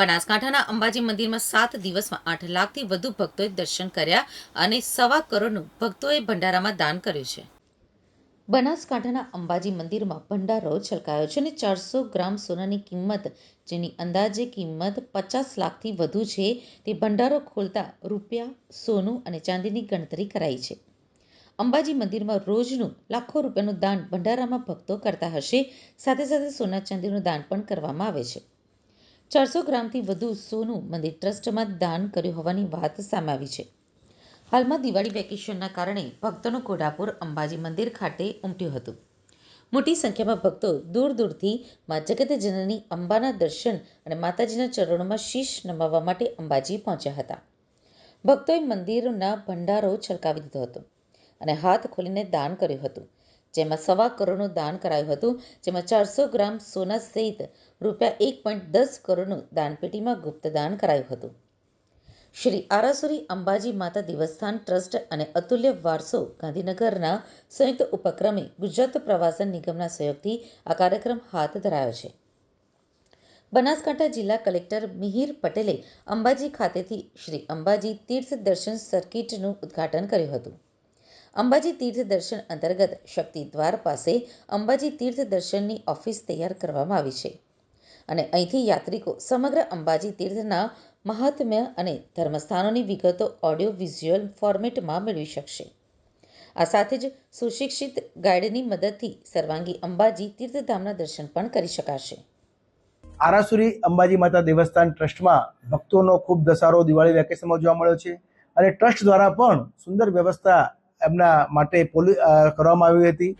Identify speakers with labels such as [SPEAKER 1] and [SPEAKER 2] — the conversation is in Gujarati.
[SPEAKER 1] બનાસકાંઠાના અંબાજી મંદિરમાં સાત દિવસમાં આઠ લાખથી વધુ ભક્તોએ દર્શન કર્યા અને સવા કરોડનું ભક્તોએ ભંડારામાં દાન કર્યું છે. બનાસકાંઠાના અંબાજી મંદિરમાં ભંડારો છલકાયો છે અને ચારસો ગ્રામ સોનાની કિંમત, જેની અંદાજે કિંમત પચાસ લાખથી વધુ છે, તે ભંડારો ખોલતા રૂપિયા, સોનું અને ચાંદીની ગણતરી કરાઈ છે. અંબાજી મંદિરમાં રોજનું લાખો રૂપિયાનું દાન ભંડારામાં ભક્તો કરતા હશે, સાથે સાથે સોના ચાંદીનું દાન પણ કરવામાં આવે છે. ચારસો ગ્રામથી વધુ સોનું મંદિર ટ્રસ્ટમાં દાન કર્યું હોવાની વાત સામે આવી છે. હાલમાં દિવાળી વેકેશનના કારણે ભક્તોનું ઘોડાપુર અંબાજી મંદિર ખાતે ઉમટ્યું હતું. મોટી સંખ્યામાં ભક્તો દૂર દૂરથી મા જગત જનની અંબાના દર્શન અને માતાજીના ચરણોમાં શીશ નમાવવા માટે અંબાજી પહોંચ્યા હતા. ભક્તોએ મંદિરના ભંડારો છલકાવી દીધો હતો અને હાથ ખોલીને દાન કર્યું હતું. જેમાં સવા કરોડનું દાન કરાયું હતું, જેમાં ચારસો ગ્રામ સોના સહિત રૂપિયા એક પોઈન્ટ દસ કરોડનું દાનપેટીમાં ગુપ્તદાન કરાયું હતું. શ્રી આરાસુરી અંબાજી માતા દેવસ્થાન ટ્રસ્ટ અને અતુલ્ય વારસો ગાંધીનગરના સંયુક્ત ઉપક્રમે ગુજરાત પ્રવાસન નિગમના સહયોગથી આ કાર્યક્રમ હાથ ધરાયો છે. બનાસકાંઠા જિલ્લા કલેક્ટર મિહિર પટેલે અંબાજી ખાતેથી શ્રી અંબાજી તીર્થ દર્શન સર્કિટનું ઉદ્ઘાટન કર્યું હતું. અંબાજી તીર્થ દર્શન અંતર્ગત શક્તિ દ્વાર પાસે અંબાજી તીર્થ દર્શનની ઓફિસ તૈયાર કરવામાં આવી છે. અને અહીંથી યાત્રિકો સમગ્ર અંબાજી તીર્થના મહાત્મ્ય અને ધર્મસ્થાનોની વિગતો ઓડિયો વિઝ્યુઅલ ફોર્મેટમાં મેળવી શકશે. આ સાથે જ સુશિક્ષિત ગાઈડની મદદથી સર્વાંગી અંબાજી તીર્થધામના દર્શન પણ કરી શકાશે.
[SPEAKER 2] આરાસુરી અંબાજી માતા દેવસ્થાન ટ્રસ્ટમાં ભક્તોનો ખૂબ ધસારો દિવાળી વેકેશનમાં જોવા મળ્યો છે. અને ટ્રસ્ટ દ્વારા પણ સુંદર વ્યવસ્થા એમના માટે કરવામાં આવી હતી.